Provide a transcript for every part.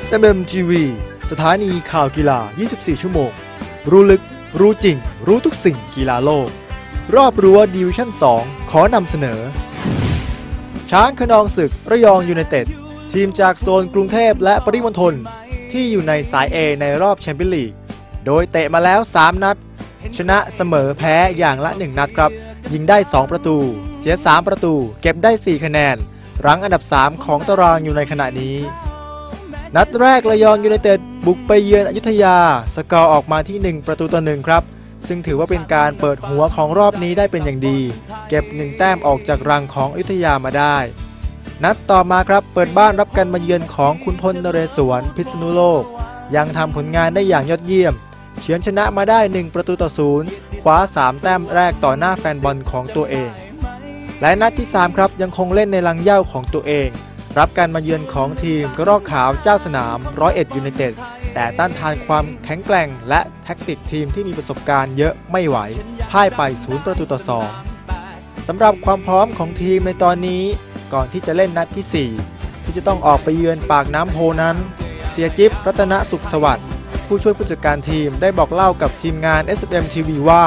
SMM TV สถานีข่าวกีฬา 24 ชั่วโมง รู้ลึก รู้จริง รู้ทุกสิ่งกีฬาโลก รอบรั้วดิวิชั่น 2 ขอนำเสนอ ช้างขนองศึกระยองยูไนเต็ด ทีมจากโซนกรุงเทพและปริมณฑลที่อยู่ในสาย A ในรอบแชมเปี้ยนลีก โดยเตะมาแล้ว 3 นัด ชนะเสมอแพ้อย่างละ 1 นัดครับ ยิงได้ 2 ประตู เสีย 3 ประตู เก็บได้ 4 คะแนน รั้งอันดับ 3 ของตารางอยู่ในขณะนี้ นัดแรกระยองยูไนเต็ดบุกไปเยือนอยุธยา สกอร์ออกมาที่ 1 ประตูต่อหนึ่งครับ ซึ่งถือว่าเป็นการเปิดหัวของรอบนี้ได้เป็นอย่างดี เก็บ 1 แต้มออกจากรังของอยุธยามาได้ นัดต่อมาครับเปิดบ้านรับกันมาเยือนของคุณพลนเรศวรพิษณุโลก ยังทำผลงานได้อย่างยอดเยี่ยม เฉือนชนะมาได้ 1 ประตูต่อศูนย์คว้า 3 แต้มแรกต่อหน้าแฟนบอลของตัวเอง และนัดที่ 3 ครับยังคงเล่นในลังเหย้าของตัวเอง รับการมาเยือนของทีมกระรอกขาวเจ้าสนามร้อยเอ็ดยูไนเต็ดแต่ต้านทานความแข็งแกร่ง และแท็กติกทีมที่มีประสบการณ์เยอะไม่ไหวพ่ายไปศูนย์ประตูต่อ2สำหรับความพร้อมของทีมในตอนนี้ก่อนที่จะเล่นนัดที่ 4 ที่จะต้องออกไปเยือนปากน้ำโพนั้น เสียจิ๊บรัตนสุขสวัสดิ์ผู้ช่วยผู้จัดการทีมได้บอกเล่ากับทีมงาน SMM TV ว่า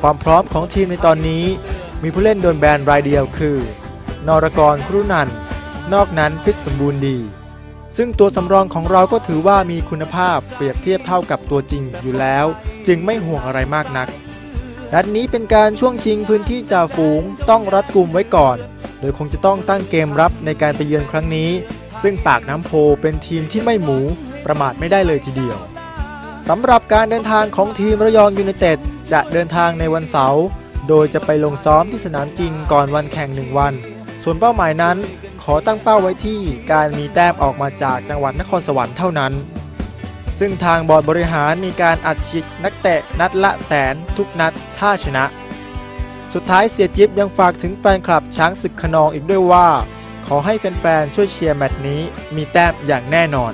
ความพร้อมของทีมในตอนนี้ มีผู้เล่นโดนแบนรายเดียวคือ นรกรครุนันท์ นอกนั้นฟิตสมบูรณ์ดี ซึ่งตัวสำรองของเราก็ถือว่ามีคุณภาพเปรียบเทียบเท่ากับตัวจริงอยู่แล้ว จึงไม่ห่วงอะไรมากนัก นัดนี้เป็นการช่วงชิงพื้นที่จ่าฝูงต้องรัดกุมไว้ก่อน โดยคงจะต้องตั้งเกมรับในการไปเยือนครั้งนี้ ซึ่งปากน้ำโพเป็นทีมที่ไม่หมูประมาทไม่ได้เลยทีเดียวสำหรับการเดินทางของทีมระยองยูไนเต็ดจะเดินทางในวันเสาร์ โดยจะไปลงซ้อมที่สนามจริงก่อนวันแข่งหนึ่งวัน ส่วนเป้าหมายนั้น ขอตั้งเป้าไว้ที่การมีแต้มออกมาจากจังหวัดนครสวรรค์เท่านั้น ซึ่งทางบอร์ดบริหารมีการอัดฉีดนักเตะนัดละแสนทุกนัดถ้าชนะ สุดท้ายเสียจิ๊บยังฝากถึงแฟนคลับช้างศึกขนองอีกด้วยว่า ขอให้แฟนๆช่วยเชียร์แมตช์นี้มีแต้มอย่างแน่นอน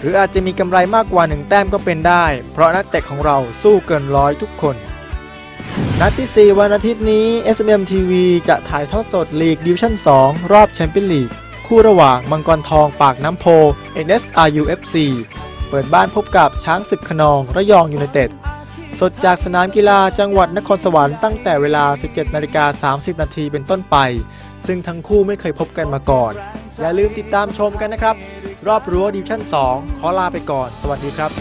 หรืออาจจะมีกำไรมากกว่าหนึ่งแต้มก็เป็นได้ เพราะนักเตะของเราสู้เกินร้อยทุกคน นัดที่ 4 วันอาทิตย์นี้ SMM TV จะถ่ายทอดสดลีกดิวชั่น 2 รอบแชมเปี้ยนลีก คู่ระหว่างมังกรทองปากน้ำโพ NSRU FC เปิดบ้านพบกับช้างศึกขนองระยองยูไนเต็ด สดจากสนามกีฬาจังหวัดนครสวรรค์ตั้งแต่เวลา 17นาฬิกา30 นาทีเป็นต้นไป ซึ่งทั้งคู่ไม่เคยพบกันมาก่อน อย่าลืมติดตามชมกันนะครับ รอบรั้วดิวชั่น 2 ขอลาไปก่อน สวัสดีครับ